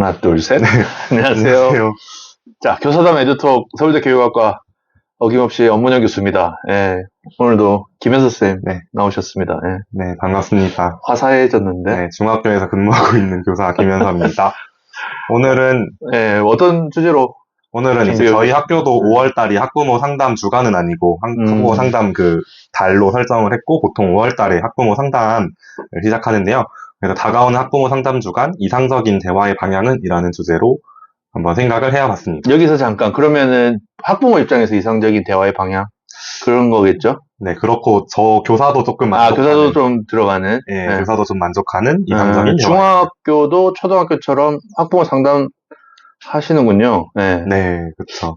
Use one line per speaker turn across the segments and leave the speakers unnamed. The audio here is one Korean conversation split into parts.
하나, 둘, 셋. 안녕하세요. 자, 교사담 에듀톡 서울대 교육학과 어김없이 엄문영 교수입니다. 예, 오늘도 김현서 쌤
네.
나오셨습니다. 예,
네, 반갑습니다.
화사해졌는데,
네, 중학교에서 근무하고 있는 교사 김현서입니다. 오늘은,
예, 어떤 주제로,
오늘은 이제 저희 학교도 5월달이 학부모 상담 주간은 아니고, 학-
음.
학부모 상담 그 달로 설정을 했고, 보통 5월달에 학부모 상담을 시작하는데요. 그래서 다가오는 학부모 상담 주간 이상적인 대화의 방향은? 이라는 주제로 한번 생각을 해봤습니다.
여기서 잠깐, 그러면은 학부모 입장에서 이상적인 대화의 방향? 그런 거겠죠?
네, 그렇고, 저 교사도 조금
아,
만족하는,
교사도 좀 들어가는.
예,
예.
교사도 좀 만족하는
음,
이상적인 대화.
중학교도 초등학교처럼 학부모 상담 하시는군요. 예.
네, 그쵸.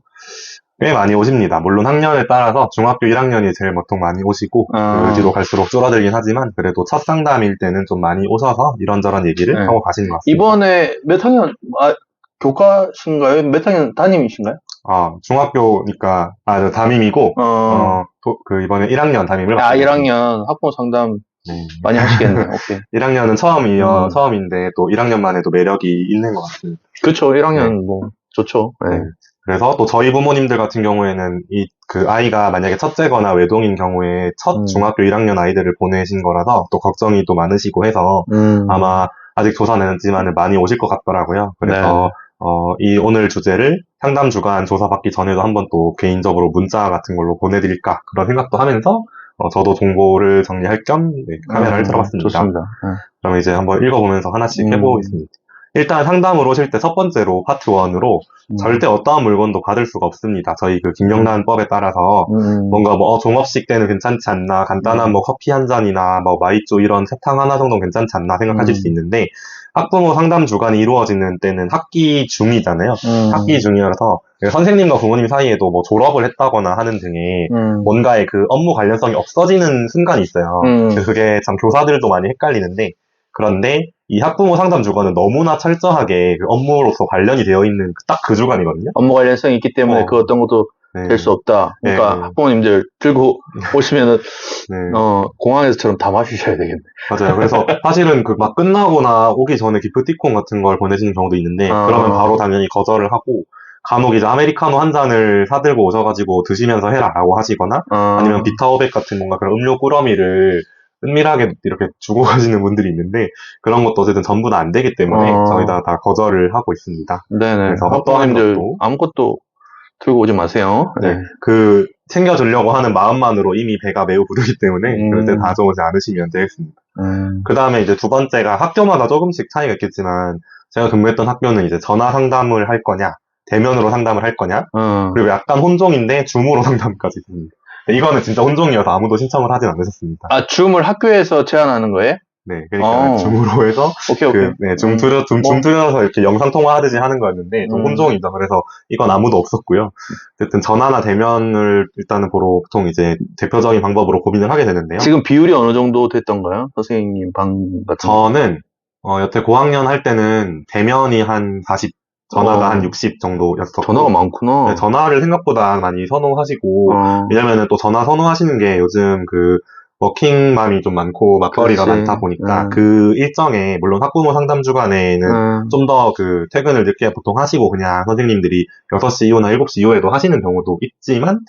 꽤 많이 오십니다. 물론 학년에 따라서 중학교 1학년이 제일 보통 많이 오시고,
아.
그 뒤로 갈수록 줄어들긴 하지만, 그래도 첫 상담일 때는 좀 많이 오셔서 이런저런 얘기를
네.
하고 가시는 것 같습니다.
이번에 몇 학년, 아, 교과신가요? 몇 학년 담임이신가요?
아, 중학교니까, 아, 저 담임이고,
어,
어, 도- 그 이번에 1학년 담임을
아,
맡게
1학년 학부모 상담
네.
많이 하시겠네. 오케이.
1학년은 처음이어,
음.
처음인데, 또 1학년만 해도 매력이 있는 것 같습니다.
그쵸, 1학년 뭐, 좋죠. 네.
네. 그래서 또 저희 부모님들 같은 경우에는 이 그 아이가 만약에 첫째거나 외동인 경우에 첫
음.
중학교 1학년 아이들을 보내신 거라서 또 걱정이 또 많으시고 해서
음.
아마 아직 조사는 했지만 많이 오실 것 같더라고요. 그래서
네.
어, 이 오늘 주제를 상담 주간 조사 받기 전에도 한번 또 개인적으로 문자 같은 걸로 보내드릴까 그런 생각도 하면서 어, 저도 정보를 정리할 겸 네, 카메라를
음,
들어봤습니다.
좋습니다. 네.
그럼 이제 한번 읽어보면서 하나씩
음.
해보겠습니다. 일단 상담으로 오실 때 첫 번째로 파트 1으로
음.
절대 어떠한 물건도 받을 수가 없습니다. 저희 그 김영란 법에 따라서
음.
뭔가 뭐 어, 종업식 때는 괜찮지 않나 간단한
음.
뭐 커피 한 잔이나 뭐 마이쮸 이런 사탕 하나 정도는 괜찮지 않나 생각하실
음.
수 있는데 학부모 상담 주간이 이루어지는 때는 학기 중이잖아요.
음.
학기 중이라서 선생님과 부모님 사이에도 뭐 졸업을 했다거나 하는 등의
음.
뭔가의 그 업무 관련성이 없어지는 순간이 있어요.
음.
그게 참 교사들도 많이 헷갈리는데 그런데 이 학부모 상담 주간은 너무나 철저하게 그 업무로서 관련이 되어 있는 딱 그 주간이거든요.
업무 관련성이 있기 때문에
어.
그 어떤 것도
네.
될수 없다. 그러니까
네.
학부모님들 들고 오시면은,
네.
어, 공항에서처럼 다 마시셔야 되겠네.
맞아요. 그래서 사실은 그 막 끝나거나 오기 전에 기프티콘 같은 걸 보내시는 경우도 있는데
아.
그러면 바로 당연히 거절을 하고 간혹 이제 아메리카노 한 잔을 사들고 오셔가지고 드시면서 해라라고 하시거나
어.
아니면 비타오백 같은 뭔가 그런 음료 꾸러미를 은밀하게 이렇게 주고 가시는 분들이 있는데 그런 것도 어쨌든 전부 다 안 되기 때문에
어.
저희 다, 다 거절을 하고 있습니다.
네네.
그래서 어떠한 것도.
아무것도 들고 오지 마세요.
네. 그 챙겨주려고 하는 마음만으로 이미 배가 매우 부르기 때문에
음.
그럴 때 가져오지 않으시면 되겠습니다.
음.
그 다음에 이제 두 번째가 학교마다 조금씩 차이가 있겠지만 제가 근무했던 학교는 이제 전화 상담을 할 거냐 대면으로 상담을 할 거냐
어.
그리고 약간 혼종인데 줌으로 상담까지 있습니다. 이거는 진짜 혼종이어서 아무도 신청을 하진 않으셨습니다.
아, 줌을 학교에서 제안하는 거예요?
네, 그러니까
어.
줌으로 해서
오케이, 오케이.
그, 네, 줌
음.
들여, 줌, 줌
뭐.
들여서 이렇게 영상 통화하듯이 하는 거였는데, 좀
음.
혼종이죠. 그래서 이건 아무도 없었고요. 어쨌든 전화나 대면을 일단은 보통 이제 대표적인 방법으로 고민을 하게 되는데요.
지금 비율이 어느 정도 됐던가요? 선생님 방 같은 거.
저는, 어, 여태 고학년 할 때는 대면이 한 40, 전화가
어.
한 60 정도였었고.
전화가 많구나.
네, 전화를 생각보다 많이 선호하시고,
어.
왜냐면은 또 전화 선호하시는 게 요즘 그 워킹맘이 좀 많고 맞벌이가
그렇지.
많다 보니까
음.
그 일정에 물론 학부모 상담 주간에는
음.
좀더 그 퇴근을 늦게 보통 하시고 그냥 선생님들이 6시 이후나 7시 이후에도 하시는 경우도 있지만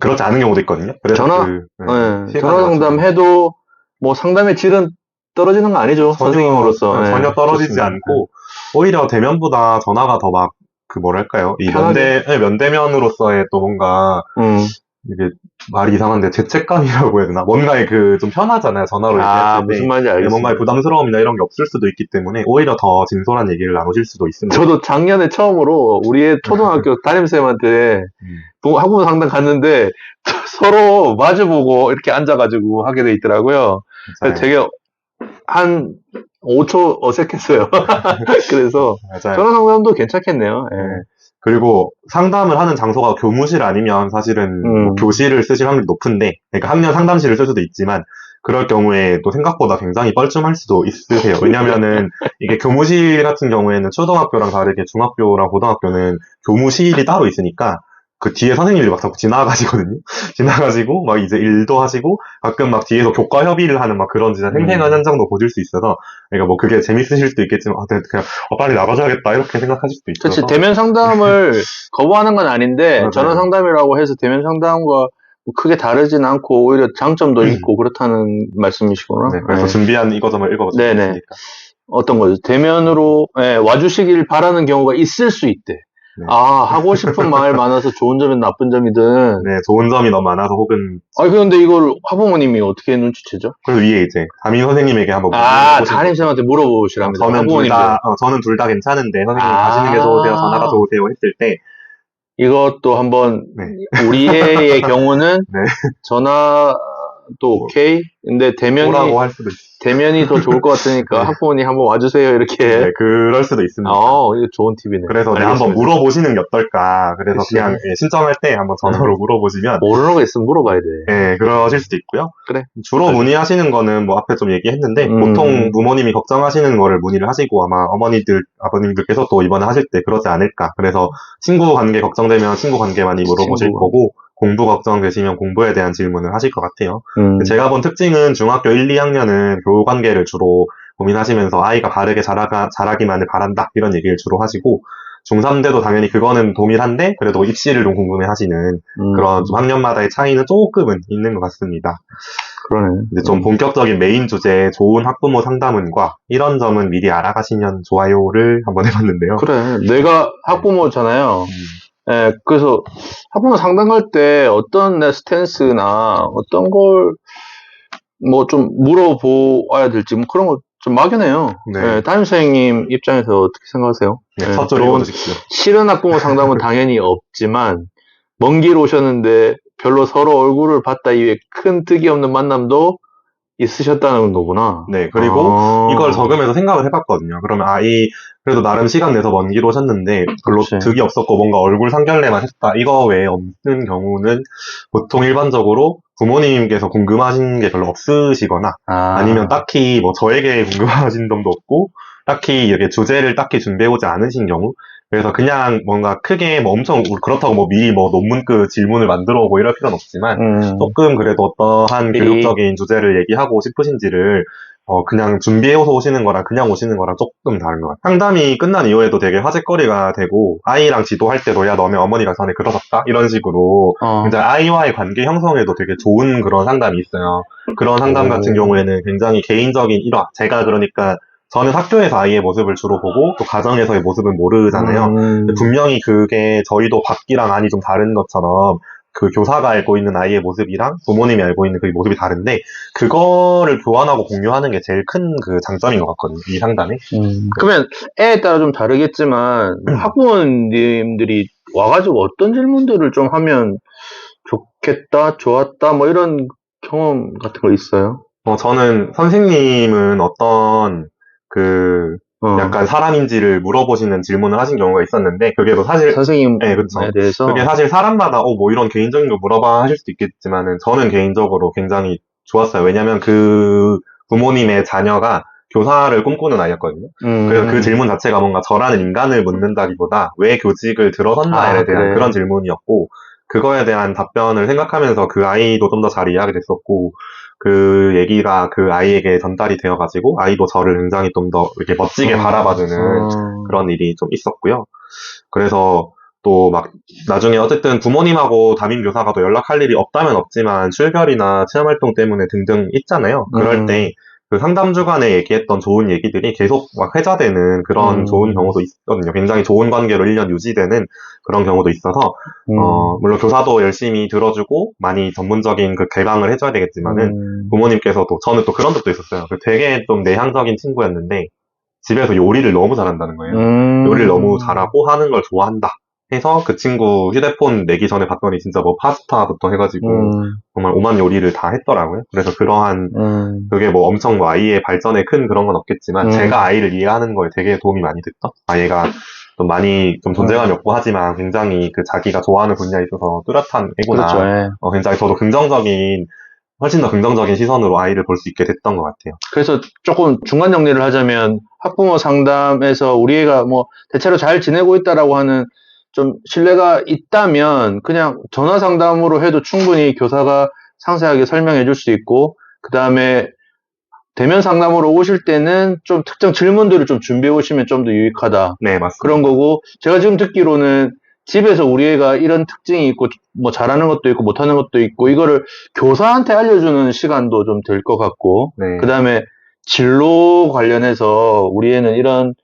그렇지 않은 경우도 있거든요. 그래서
전화?
그, 네,
네, 전화 상담
맞춰서
해도 뭐 상담의 질은 떨어지는 거 아니죠?
전혀,
선생님으로서.
네,
네,
전혀 떨어지지
좋습니다.
않고 오히려 대면보다 전화가 더 막 그 뭐랄까요 이
편하게.
면대 네, 면대면으로서의 또 뭔가
음.
이게 말이 이상한데 죄책감이라고 해야 되나 뭔가의 그 좀 편하잖아요 전화로
아,
얘기했을 때
무슨 말인지
네,
알겠습니다.
뭔가의 부담스러움이나 이런 게 없을 수도 있기 때문에 오히려 더 진솔한 얘기를 나누실 수도 있습니다.
저도 작년에 처음으로 우리의 초등학교 담임쌤한테
음.
동- 학부모 상담 갔는데 서로 마주보고 이렇게 앉아가지고 하게 돼 있더라고요.
맞아요.
그래서 되게 한 5초 어색했어요. 그래서
맞아요.
전화 상담도 괜찮겠네요. 예.
네. 그리고 상담을 하는 장소가 교무실 아니면 사실은
음.
뭐 교실을 쓰실 확률이 높은데, 그러니까 학년 상담실을 쓸 수도 있지만, 그럴 경우에 또 생각보다 굉장히 뻘쭘할 수도 있으세요. 왜냐면은 이게 교무실 같은 경우에는 초등학교랑 다르게 중학교랑 고등학교는 교무실이 따로 있으니까 그 뒤에 선생님들이 막 자꾸 지나가시거든요. 지나가시고 막 이제 일도 하시고 가끔 막 뒤에서 교과 협의를 하는 막 그런 진짜 생생한
음.
현장도 보실 수 있어서 그러니까 뭐 그게 재밌으실 수도 있겠지만 아, 네, 그냥 어, 빨리 나가줘야겠다 이렇게 생각하실 수도
그렇지
있어서
대면 상담을 거부하는 건 아닌데
맞아요.
전화 상담이라고 해서 대면 상담과 뭐 크게 다르진 않고 오히려 장점도
음.
있고 그렇다는 말씀이시구나.
네, 그래서
네.
준비한 이거점을 읽어봤습니다.
네네. 어떤 거죠? 대면으로 예, 와주시길 바라는 경우가 있을 수 있대.
네.
아 하고 싶은 말 많아서 좋은 점이든 나쁜 점이든.
네, 좋은 점이 너무 많아서 혹은
아 그런데 이걸 학부모님이 어떻게 눈치채죠?
그 위에 이제 담임 선생님에게 한번
아 담임쌤한테 물어보시랍니다.
저는 둘. 다, 어, 저는 둘 다 괜찮은데, 선생님
아.
가시는 게 좋으세요? 전화가 좋으세요? 했을 때,
이것도 한번
네.
우리 애의 경우는
네.
전화도 오케이. 근데 대면이
뭐라고 할 수도 있어요.
대면이 더 좋을 것 같으니까
네.
학부모님 한번 와주세요 이렇게.
네, 그럴 수도 있습니다.
어, 이거 좋은 팁이네.
그래서 네. 한번 물어보시는 게 어떨까. 그래서
그치.
그냥 예, 신청할 때 한번 전화로 물어보시면,
모르는 거 있으면 물어봐야 돼.
예, 그러실 수도 있고요.
그래.
주로 문의하시는 거는 뭐 앞에 좀 얘기했는데,
음.
보통 부모님이 걱정하시는 거를 문의를 하시고 아마 어머니들, 아버님들께서 또 이번에 하실 때 그러지 않을까. 그래서 친구 관계 걱정되면 친구 관계 많이 물어보실
친구.
거고, 공부 걱정 되시면 공부에 대한 질문을 하실 것 같아요.
음.
제가 본 특징은 중학교 1, 2학년은 교우 관계를 주로 고민하시면서 아이가 바르게 자라가, 자라기만을 바란다 이런 얘기를 주로 하시고 중3 때도 당연히 그거는 동일한데 그래도 입시를 좀 궁금해 하시는
음.
그런 좀 학년마다의 차이는 조금은 있는 것 같습니다.
그러네.
이제 좀 본격적인 메인 주제 좋은 학부모 상담은과 이런 점은 미리 알아가시면 좋아요를 한번 해봤는데요.
그래. 내가 학부모잖아요.
음,
예, 그래서 학부모 상담 갈때 어떤 내 스탠스나 어떤 걸 뭐 좀 물어보아야 될지 뭐 그런 거 좀 막연해요.
네.
예, 담임 선생님 입장에서 어떻게 생각하세요?
네,
예. 실은 학부모 상담은 당연히 없지만 먼 길 오셨는데 별로 서로 얼굴을 봤다 이외에 큰 득이 없는 만남도 있으셨다는 거구나.
네, 그리고
아.
이걸 적으면서 생각을 해봤거든요. 그러면 아, 이, 그래도 나름 시간 내서 먼 길 오셨는데, 별로
그치.
득이 없었고, 뭔가 얼굴 상견례만 했다. 이거 외에 없는 경우는 보통 일반적으로 부모님께서 궁금하신 게 별로 없으시거나,
아.
아니면 딱히 뭐 저에게 궁금하신 점도 없고, 딱히 이렇게 주제를 딱히 준비해오지 않으신 경우, 그래서 그냥 뭔가 크게 뭐 엄청, 그렇다고 뭐 미리 뭐 논문급 질문을 만들어 오고 이럴 필요는 없지만,
음.
조금 그래도 어떠한
미리.
교육적인 주제를 얘기하고 싶으신지를 어, 그냥 준비해서 오시는 거랑 그냥 오시는 거랑 조금 다른 것 같아요. 상담이 끝난 이후에도 되게 화제거리가 되고 아이랑 지도할 때도 야 너네 어머니가 전에 그러셨다 이런 식으로
어.
굉장히 아이와의 관계 형성에도 되게 좋은 그런 상담이 있어요. 그런 상담
오.
같은 경우에는 굉장히 개인적인 일화 제가 그러니까 저는 학교에서 아이의 모습을 주로 보고 또 가정에서의 모습은 모르잖아요.
음.
분명히 그게 저희도 밖이랑 안이 좀 다른 것처럼 그 교사가 알고 있는 아이의 모습이랑 부모님이 알고 있는 그 모습이 다른데 그거를 교환하고 공유하는 게 제일 큰 그 장점인 것 같거든요. 이 상담에.
음. 그러면 애에 따라 좀 다르겠지만
음.
학부모님들이 와가지고 어떤 질문들을 좀 하면 좋겠다, 좋았다, 뭐 이런 경험 같은 거 있어요?
어, 저는 선생님은 어떤 그
어.
약간 사람인지를 물어보시는 질문을 하신 경우가 있었는데 그게 뭐 사실
선생님에
네.
대해서
그게 사실 사람마다 어 뭐 이런 개인적인 거 물어봐 하실 수도 있겠지만은 저는 개인적으로 굉장히 좋았어요. 왜냐면 그 부모님의 자녀가 교사를 꿈꾸는 아이였거든요.
음.
그래서 그 질문 자체가 뭔가 저라는 인간을 묻는다기보다 왜 교직을 들어섰나에
아,
대한
그래.
그런 질문이었고 그거에 대한 답변을 생각하면서 그 아이도 좀 더 잘 이해하게 됐었고 그 얘기가 그 아이에게 전달이 되어가지고 아이도 저를 굉장히 좀 더 이렇게 멋지게
어.
바라봐주는
어.
그런 일이 좀 있었고요. 그래서 또 막 나중에 어쨌든 부모님하고 담임 교사가 또 연락할 일이 없다면 없지만 출결이나 체험 활동 때문에 등등 있잖아요. 그럴
음.
때 그 상담 주간에 얘기했던 좋은 얘기들이 계속 막 회자되는 그런
음.
좋은 경우도 있거든요. 굉장히 좋은 관계로 1년 유지되는 그런 경우도 있어서
음.
어, 물론 교사도 열심히 들어주고 많이 전문적인 그 개방을 해줘야 되겠지만은
음.
부모님께서도 저는 또 그런 적도 있었어요. 그 되게 좀 내향적인 친구였는데 집에서 요리를 너무 잘한다는 거예요.
음.
요리를 너무 잘하고 하는 걸 좋아한다. 해서 그 친구 휴대폰 내기 전에 봤더니 진짜 뭐 파스타부터 해가지고
음.
정말 오만 요리를 다 했더라고요. 그래서 그러한
음.
그게 뭐 엄청 뭐 아이의 발전에 큰 그런 건 없겠지만
음.
제가 아이를 이해하는 거에 되게 도움이 많이 됐죠. 아이가 좀 많이 좀 존재감이 없고 하지만 굉장히 그 자기가 좋아하는 분야에 있어서 뚜렷한 애구나.
그렇죠. 예.
어, 굉장히 저도 긍정적인 훨씬 더 긍정적인 시선으로 아이를 볼 수 있게 됐던 것 같아요.
그래서 조금 중간 정리를 하자면 학부모 상담에서 우리 애가 뭐 대체로 잘 지내고 있다라고 하는 좀 신뢰가 있다면 그냥 전화 상담으로 해도 충분히 교사가 상세하게 설명해 줄 수 있고 그 다음에 대면 상담으로 오실 때는 좀 특정 질문들을 좀 준비해 오시면 좀 더 유익하다.
네, 맞습니다.
그런 거고 제가 지금 듣기로는 집에서 우리 애가 이런 특징이 있고 뭐 잘하는 것도 있고 못하는 것도 있고 이거를 교사한테 알려주는 시간도 좀 될 것 같고
네.
그 다음에 진로 관련해서 우리 애는 이런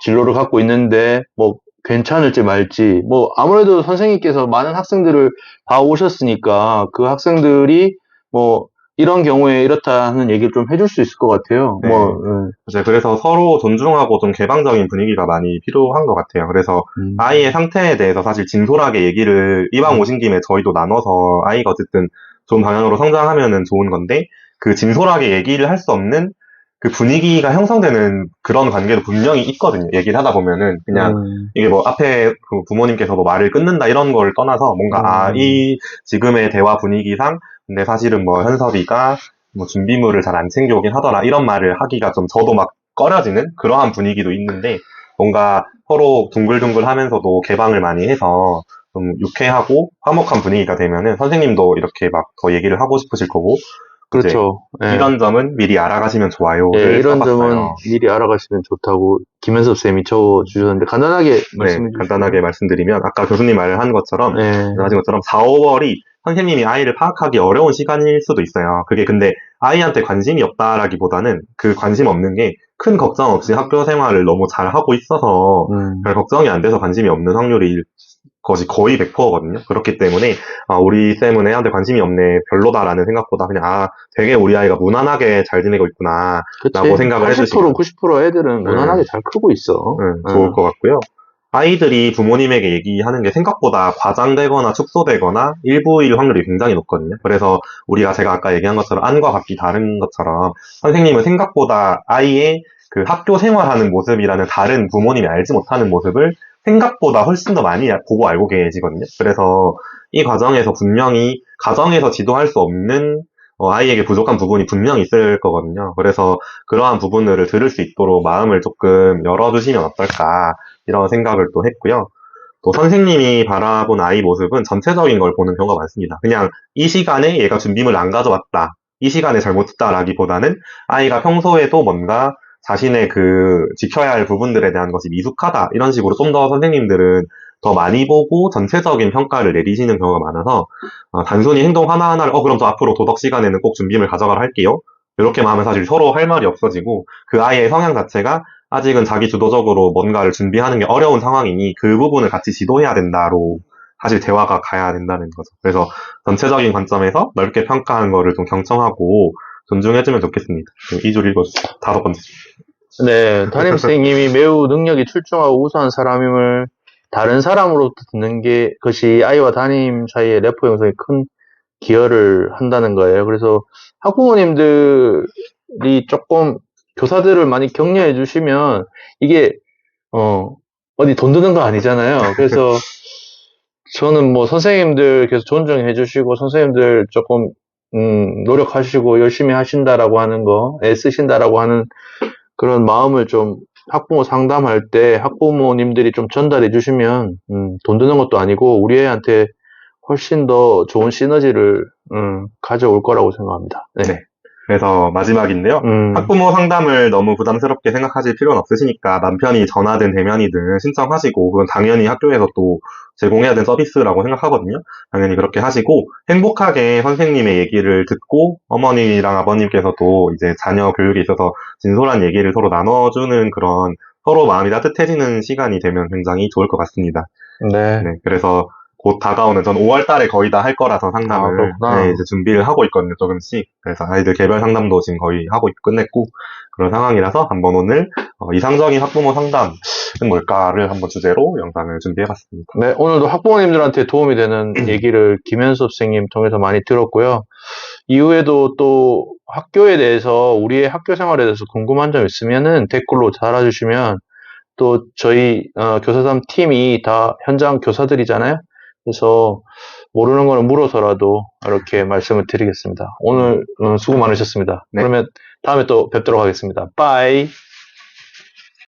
진로를 갖고 있는데 뭐 괜찮을지 말지 뭐 아무래도 선생님께서 많은 학생들을 봐 오셨으니까 그 학생들이 뭐 이런 경우에 이렇다 하는 얘기를 좀 해줄 수 있을 것 같아요.
네.
뭐 음.
이제 그래서 서로 존중하고 좀 개방적인 분위기가 많이 필요한 것 같아요. 그래서
음.
아이의 상태에 대해서 사실 진솔하게 얘기를 이왕 오신 김에 저희도 나눠서 아이가 어쨌든 좋은 방향으로 성장하면은 좋은 건데 그 진솔하게 얘기를 할 수 없는 그 분위기가 형성되는 그런 관계도 분명히 있거든요. 얘기를 하다 보면은 그냥
음.
이게 뭐 앞에 그 부모님께서 뭐 말을 끊는다 이런 걸 떠나서 뭔가
음.
아이 지금의 대화 분위기상 근데 사실은 뭐 현섭이가 뭐 준비물을 잘 안 챙겨오긴 하더라 이런 말을 하기가 좀 저도 막 꺼려지는 그러한 분위기도 있는데 뭔가 서로 둥글둥글 하면서도 개방을 많이 해서 좀 유쾌하고 화목한 분위기가 되면은 선생님도 이렇게 막 더 얘기를 하고 싶으실 거고
그렇죠. 예.
이런 점은 미리 알아가시면 좋아요.
예, 이런 점은 미리 알아가시면 좋다고 김현섭 쌤이 적어주셨는데 간단하게
네,
말씀해 주시죠.
간단하게 말씀드리면 아까 교수님 말한 것처럼
예.
말씀하신 것처럼 4, 5월이 선생님이 아이를 파악하기 어려운 시간일 수도 있어요. 그게 근데 아이한테 관심이 없다라기보다는 그 관심 없는 게 큰 걱정 없이 학교 생활을 너무 잘 하고 있어서
음.
별 걱정이 안 돼서 관심이 없는 확률이 것이 거의 100%거든요. 그렇기 때문에 아, 우리 쌤은 애한테 관심이 없네 별로다라는 생각보다 그냥 아 되게 우리 아이가 무난하게 잘 지내고 있구나
그치.
라고 생각을
80%
해주시면.
90% 애들은
네.
무난하게 잘 크고 있어.
네, 좋을
음.
것 같고요. 아이들이 부모님에게 얘기하는 게 생각보다 과장되거나 축소되거나 일부일 확률이 굉장히 높거든요. 그래서 우리가 제가 아까 얘기한 것처럼 안과 각기 다른 것처럼 선생님은 생각보다 아이의 그 학교 생활하는 모습이라는 다른 부모님이 알지 못하는 모습을 생각보다 훨씬 더 많이 보고 알고 계시거든요. 그래서 이 과정에서 분명히 가정에서 지도할 수 없는 어, 아이에게 부족한 부분이 분명히 있을 거거든요. 그래서 그러한 부분들을 들을 수 있도록 마음을 조금 열어주시면 어떨까 이런 생각을 또 했고요. 또 선생님이 바라본 아이 모습은 전체적인 걸 보는 경우가 많습니다. 그냥 이 시간에 얘가 준비물 안 가져왔다. 이 시간에 잘못했다라기보다는 아이가 평소에도 뭔가 자신의 그 지켜야 할 부분들에 대한 것이 미숙하다. 이런 식으로 좀 더 선생님들은 더 많이 보고 전체적인 평가를 내리시는 경우가 많아서 어, 단순히 행동 하나하나를 어 그럼 저 앞으로 도덕 시간에는 꼭 준비물 가져가라 할게요. 이렇게만 하면 사실 서로 할 말이 없어지고 그 아이의 성향 자체가 아직은 자기 주도적으로 뭔가를 준비하는 게 어려운 상황이니 그 부분을 같이 지도해야 된다로 사실 대화가 가야 된다는 거죠. 그래서 전체적인 관점에서 넓게 평가하는 거를 좀 경청하고 존중해주면 좋겠습니다. 이줄 읽어주세요. 다섯 번째.
네, 담임 선생님이 매우 능력이 출중하고 우수한 사람임을 다른 사람으로부터 듣는 게 것이 아이와 담임 사이의 래퍼 형성에 큰 기여를 한다는 거예요. 그래서 학부모님들이 조금 교사들을 많이 격려해 주시면 이게 어 어디 돈 드는 거 아니잖아요. 그래서 저는 뭐 선생님들 계속 존중해 주시고 선생님들 조금 음, 노력하시고 열심히 하신다라고 하는 거, 애쓰신다라고 하는 그런 마음을 좀 학부모 상담할 때 학부모님들이 좀 전달해 주시면 음, 돈 드는 것도 아니고 우리 애한테 훨씬 더 좋은 시너지를 음, 가져올 거라고 생각합니다. 네.
네. 그래서 마지막인데요.
음,
학부모 상담을 너무 부담스럽게 생각하실 필요는 없으시니까 남편이 전화든 대면이든 신청하시고 그건 당연히 학교에서 또 제공해야 되는 서비스라고 생각하거든요. 당연히 그렇게 하시고 행복하게 선생님의 얘기를 듣고 어머니랑 아버님께서도 이제 자녀 교육에 있어서 진솔한 얘기를 서로 나눠주는 그런 서로 마음이 따뜻해지는 시간이 되면 굉장히 좋을 것 같습니다.
네.
네, 그래서 곧 다가오는 전 5월 달에 거의 다 할 거라서
아,
상담을
그렇구나.
네, 이제 준비를 하고 있거든요, 조금씩. 그래서 아이들 개별 상담도 지금 거의 하고 있- 끝냈고 그런 상황이라서 한번 오늘 어, 이상적인 학부모 상담은 뭘까를 한번 주제로 영상을 준비해봤습니다.
네, 오늘도 학부모님들한테 도움이 되는 얘기를 김현수 선생님 통해서 많이 들었고요. 이후에도 또 학교에 대해서 우리의 학교 생활에 대해서 궁금한 점 있으면은 댓글로 달아주시면 또 저희 어, 교사담 팀이 다 현장 교사들이잖아요. 그래서 모르는 거는 물어서라도 이렇게 말씀을 드리겠습니다. 오늘 어, 수고 많으셨습니다.
네.
그러면 다음에 또 뵙도록 하겠습니다. 빠이.